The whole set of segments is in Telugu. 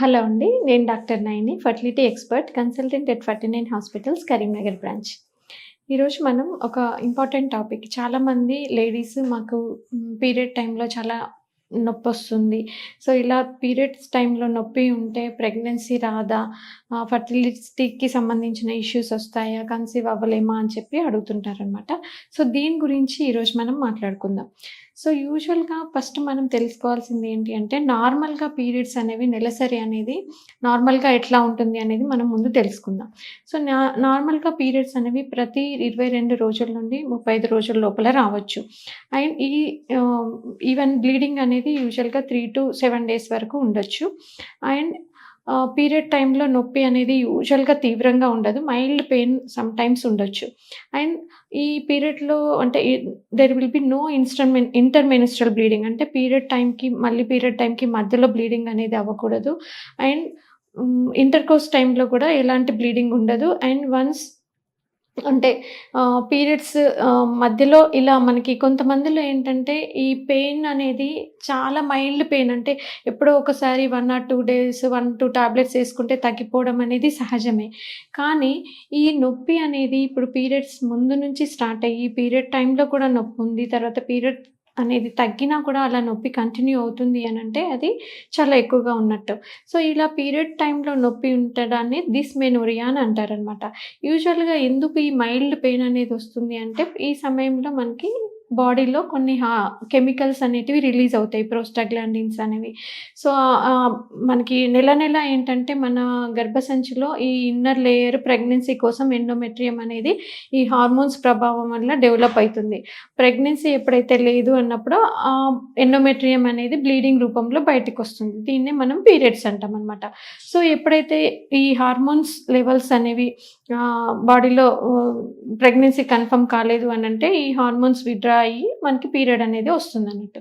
హలో అండి నేను doctor Naini fertility expert consultant at forty nine hospitals Karimnagar branch. ఈరోజు మనం ఒక ఇంపార్టెంట్ టాపిక్. చాలామంది లేడీస్ మాకు పీరియడ్ టైంలో చాలా నొప్పి వస్తుంది సో ఇలా పీరియడ్స్ టైంలో నొప్పి ఉంటే ప్రెగ్నెన్సీ రాదా? ఫర్టిలిటీకి సంబంధించిన ఇష్యూస్ వస్తాయా? కన్సీవ్ అవ్వలేమా? అని చెప్పి అడుగుతుంటారనమాట. సో దీని గురించి ఈరోజు మనం మాట్లాడుకుందాం. సో యూజువల్గా ఫస్ట్ మనం తెలుసుకోవాల్సింది ఏంటి అంటే నార్మల్గా పీరియడ్స్ అనేవి నెలసరి అనేది నార్మల్గా ఎట్లా ఉంటుంది అనేది మనం ముందు తెలుసుకుందాం. సో నా నార్మల్గా పీరియడ్స్ అనేవి ప్రతి ఇరవై రెండు రోజుల నుండి ముప్పై ఐదు రోజుల లోపల రావచ్చు. అండ్ ఈ ఈవెన్ బ్లీడింగ్ అనేది యూజువల్గా త్రీ టు సెవెన్ డేస్ వరకు ఉండొచ్చు. అండ్ పీరియడ్ టైంలో నొప్పి అనేది యూజువల్గా తీవ్రంగా ఉండదు. మైల్డ్ పెయిన్ సమ్ టైమ్స్ ఉండొచ్చు. అండ్ ఈ పీరియడ్లో అంటే దెర్ విల్ బి నో ఇన్స్టర్మెన్ ఇంటర్మెనిస్ట్రల్ బ్లీడింగ్ అంటే పీరియడ్ టైంకి మళ్ళీ పీరియడ్ టైంకి మధ్యలో బ్లీడింగ్ అనేది అవ్వకూడదు. అండ్ ఇంటర్ కోర్స్ టైంలో కూడా ఎలాంటి బ్లీడింగ్ ఉండదు. అండ్ వన్స్ అంటే పీరియడ్స్ మధ్యలో ఇలా మనకి కొంతమందిలో ఏంటంటే ఈ పెయిన్ అనేది చాలా మైల్డ్ పెయిన్ అంటే ఎప్పుడో ఒకసారి one or two days one two tablets వేసుకుంటే తగ్గిపోవడం అనేది సహజమే. కానీ ఈ నొప్పి అనేది ఇప్పుడు పీరియడ్స్ ముందు నుంచి స్టార్ట్ అయ్యి పీరియడ్ టైంలో కూడా నొప్పి ఉంది తర్వాత పీరియడ్ అనేది తగ్గినా కూడా అలా నొప్పి కంటిన్యూ అవుతుంది అని అంటే అది చాలా ఎక్కువగా ఉన్నట్టు. సో ఇలా పీరియడ్ టైంలో నొప్పి ఉండడాన్ని మెనోరియా అని అంటారనమాట యూజువల్గా ఎందుకు ఈ మైల్డ్ పెయిన్ అనేది వస్తుంది అంటే ఈ సమయంలో మనకి బాడీలో కొన్ని కెమికల్స్ అనేటివి రిలీజ్ అవుతాయి ప్రోస్టాగ్లాండిన్స్ అనేవి. సో మనకి నెల నెల ఏంటంటే మన గర్భసంచిలో ఈ ఇన్నర్ లేయర్ ప్రెగ్నెన్సీ కోసం ఎండోమెట్రియం అనేది ఈ హార్మోన్స్ ప్రభావం వల్ల డెవలప్ అవుతుంది. ప్రెగ్నెన్సీ ఎప్పుడైతే లేదు అన్నప్పుడు ఆ ఎండోమెట్రియం అనేది బ్లీడింగ్ రూపంలో బయటకు వస్తుంది. దీన్నే మనం పీరియడ్స్ అంటాం అనమాట సో ఎప్పుడైతే ఈ హార్మోన్స్ లెవెల్స్ అనేవి బాడీలో ప్రెగ్నెన్సీ కన్ఫర్మ్ కాలేదు అని అంటే ఈ హార్మోన్స్ విడ్రా అయ్యి మనకి పీరియడ్ అనేది వస్తుంది అన్నట్టు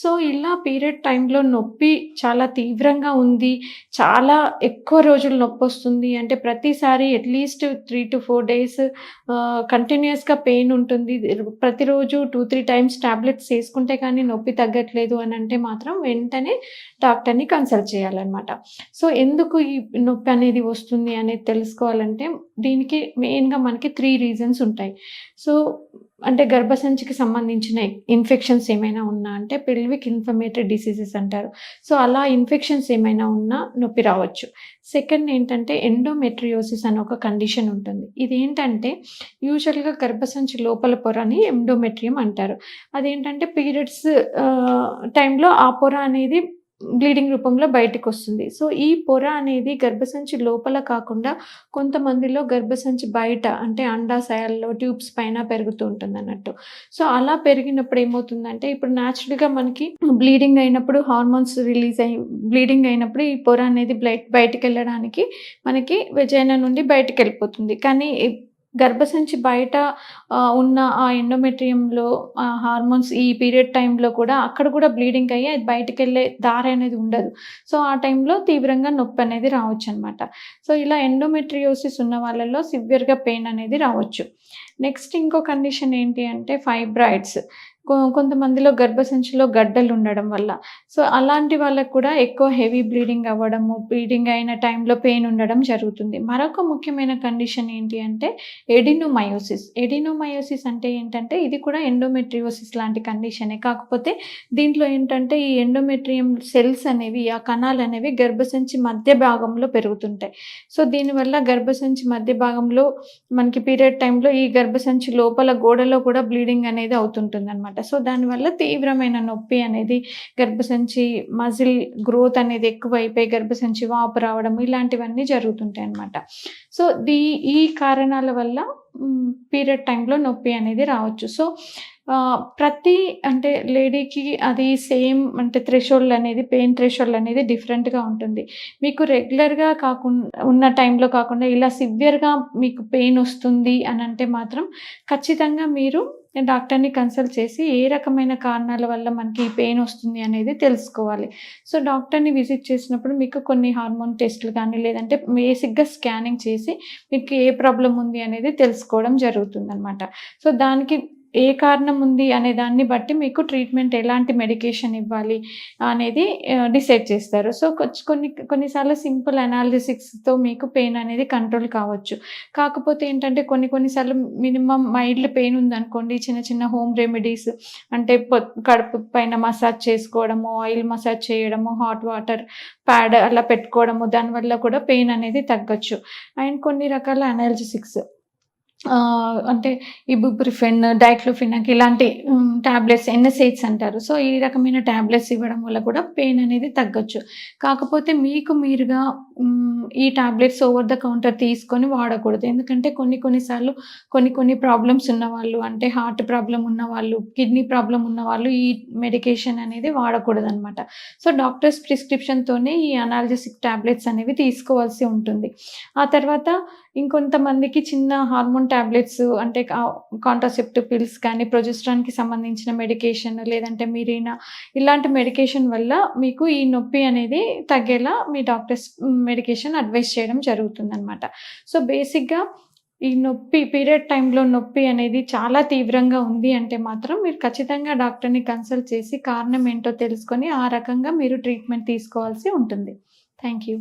సో ఇలా పీరియడ్ టైంలో నొప్పి చాలా తీవ్రంగా ఉంది. చాలా ఎక్కువ రోజులు నొప్పి వస్తుంది. అంటే ప్రతిసారి at least three to four days కంటిన్యూస్గా పెయిన్ ఉంటుంది. ప్రతిరోజు టూ త్రీ టైమ్స్ ట్యాబ్లెట్స్ వేసుకుంటే కానీ నొప్పి తగ్గట్లేదు అని అంటే మాత్రం వెంటనే డాక్టర్ని కన్సల్ట్ చేయాలన్నమాట. సో ఎందుకు ఈ నొప్పి అనేది వస్తుంది అనేది తెలుసుకోవాలంటే దీనికి మెయిన్గా మనకి త్రీ రీజన్స్ ఉంటాయి. సో అంటే గర్భసంచికి సంబంధించిన ఇన్ఫెక్షన్స్ ఏమైనా ఉన్నా అంటే పెల్విక్ ఇన్ఫర్మేటరీ డిసీజెస్ అంటారు. సో అలా ఇన్ఫెక్షన్స్ ఏమైనా ఉన్నా నొప్పి రావచ్చు. సెకండ్ ఏంటంటే ఎండోమెట్రియోసిస్ అనే ఒక కండిషన్ ఉంటుంది. ఇది ఏంటంటే యూజువల్గా గర్భసంచి లోపల పొరని ఎండోమెట్రియం అంటారు. అదేంటంటే పీరియడ్స్ టైంలో ఆ పొర అనేది బ్లీడింగ్ రూపంలో బయటకు వస్తుంది సో ఈ పొర అనేది గర్భసంచి లోపల కాకుండా కొంతమందిలో గర్భసంచి బయట అంటే అండాశయాల్లో ట్యూబ్స్ పైన పెరుగుతూ ఉంటుంది అన్నట్టు సో అలా పెరిగినప్పుడు ఏమవుతుందంటే ఇప్పుడు న్యాచురల్గా మనకి బ్లీడింగ్ అయినప్పుడు హార్మోన్స్ రిలీజ్ అయ్యి బ్లీడింగ్ అయినప్పుడు ఈ పొర అనేది బయటకు వెళ్ళడానికి మనకి వెజైనా నుండి బయటకు వెళ్ళిపోతుంది కానీ గర్భసంచి బయట ఉన్న ఆ ఎండోమెట్రియంలో హార్మోన్స్ ఈ పీరియడ్ టైంలో కూడా అక్కడ కూడా బ్లీడింగ్ అయ్యి అది బయటకు వెళ్ళే దారి అనేది ఉండదు. సో ఆ టైంలో తీవ్రంగా నొప్పి అనేది రావచ్చు అనమాట సో ఇలా ఎండోమెట్రియోసిస్ ఉన్న వాళ్ళలో సివియర్గా పెయిన్ అనేది రావచ్చు. నెక్స్ట్ ఇంకో కండిషన్ ఏంటి అంటే ఫైబ్రాయిడ్స్ కొంతమందిలో గర్భసంచిలో గడ్డలు ఉండడం వల్ల. సో అలాంటి వాళ్ళకు కూడా ఎక్కువ హెవీ బ్లీడింగ్ అవ్వడము బ్లీడింగ్ అయిన టైంలో పెయిన్ ఉండడం జరుగుతుంది. మరొక ముఖ్యమైన కండిషన్ ఏంటి అంటే ఎడినోమయోసిస్. ఎడినోమయోసిస్ అంటే ఏంటంటే ఇది కూడా ఎండోమెట్రియోసిస్ లాంటి కండిషనే. కాకపోతే దీంట్లో ఏంటంటే ఈ ఎండోమెట్రియం సెల్స్ అనేవి ఆ కణాలు అనేవి గర్భసంచి మధ్య భాగంలో పెరుగుతుంటాయి. సో దీనివల్ల గర్భసంచి మధ్య భాగంలో మనకి పీరియడ్ టైంలో ఈ గర్భసంచి లోపల గోడలో కూడా బ్లీడింగ్ అనేది అవుతుంటుంది అనమాట అనమాట. సో దానివల్ల తీవ్రమైన నొప్పి అనేది గర్భసంచి మజిల్ గ్రోత్ అనేది ఎక్కువైపోయి గర్భసంచి వాపు రావడం ఇలాంటివన్నీ జరుగుతుంటాయి అనమాట. సో దీ ఈ కారణాల వల్ల పీరియడ్ టైంలో నొప్పి అనేది రావచ్చు. సో ప్రతి అంటే లేడీకి అది సేమ్ అంటే థ్రెషోల్డ్ అనేది పెయిన్ థ్రెషోల్డ్ అనేది డిఫరెంట్గా ఉంటుంది. మీకు రెగ్యులర్గా కాకుండా ఉన్న టైంలో కాకుండా ఇలా సివియర్గా మీకు పెయిన్ వస్తుంది అని అంటే మాత్రం ఖచ్చితంగా మీరు డాక్టర్ని కన్సల్ట్ చేసి ఏ రకమైన కారణాల వల్ల మనకి ఈ పెయిన్ వస్తుంది అనేది తెలుసుకోవాలి. సో డాక్టర్ని విజిట్ చేసినప్పుడు మీకు కొన్ని హార్మోన్ టెస్టులు కానీ లేదంటే బేసిక్గా స్కానింగ్ చేసి మీకు ఏ ప్రాబ్లం ఉంది అనేది తెలుసుకోవడం జరుగుతుంది అనమాట సో దానికి ఏ కారణం ఉంది అనే దాన్ని బట్టి మీకు ట్రీట్మెంట్ ఎలాంటి మెడికేషన్ ఇవ్వాలి అనేది డిసైడ్ చేస్తారు. సో కొన్ని కొన్నిసార్లు సింపుల్ అనాలిసిక్స్తో మీకు పెయిన్ అనేది కంట్రోల్ కావచ్చు. కాకపోతే ఏంటంటే కొన్ని కొన్నిసార్లు మినిమం మైల్డ్ పెయిన్ ఉందనుకోండి చిన్న చిన్న హోమ్ రెమెడీస్ అంటే కడుపు పైన మసాజ్ చేసుకోవడము ఆయిల్ మసాజ్ చేయడము హాట్ వాటర్ ప్యాడ్ అలా పెట్టుకోవడము దానివల్ల కూడా పెయిన్ అనేది తగ్గొచ్చు. అండ్ కొన్ని రకాల అనాలిసిక్స్ అంటే ఇబుప్రిఫెన్ డైక్లోఫినాక్ ఇలాంటి ట్యాబ్లెట్స్ ఎన్ఎస్ఐట్స్ అంటారు. సో ఈ రకమైన ట్యాబ్లెట్స్ ఇవ్వడం వల్ల కూడా పెయిన్ అనేది తగ్గొచ్చు. కాకపోతే మీకు మీరుగా ఈ ట్యాబ్లెట్స్ ఓవర్ ద కౌంటర్ తీసుకొని వాడకూడదు. ఎందుకంటే కొన్ని కొన్నిసార్లు కొన్ని కొన్ని ప్రాబ్లమ్స్ ఉన్నవాళ్ళు అంటే హార్ట్ ప్రాబ్లం ఉన్నవాళ్ళు కిడ్నీ ప్రాబ్లం ఉన్నవాళ్ళు ఈ మెడికేషన్ అనేది వాడకూడదు అనమాట సో డాక్టర్స్ ప్రిస్క్రిప్షన్తోనే ఈ అనాలజెసిక్ ట్యాబ్లెట్స్ అనేవి తీసుకోవాల్సి ఉంటుంది. ఆ తర్వాత ఇంకొంతమందికి చిన్న హార్మోన్ ట్యాబ్లెట్స్ అంటే కాంట్రాసెప్టివ్ పిల్స్ కానీ ప్రొజెస్ట్రాన్కి సంబంధించిన మెడికేషన్ లేదంటే మీరైనా ఇలాంటి మెడికేషన్ వల్ల మీకు ఈ నొప్పి అనేది తగ్గేలా మీ డాక్టర్స్ మెడికేషన్ అడ్వైస్ చేయడం జరుగుతుందన్నమాట. సో బేసిక్గా ఈ నొప్పి పీరియడ్ టైంలో నొప్పి అనేది చాలా తీవ్రంగా ఉంది అంటే మాత్రం మీరు ఖచ్చితంగా డాక్టర్ని కన్సల్ట్ చేసి కారణం ఏంటో తెలుసుకొని ఆ రకంగా మీరు ట్రీట్మెంట్ తీసుకోవాల్సి ఉంటుంది. Thank you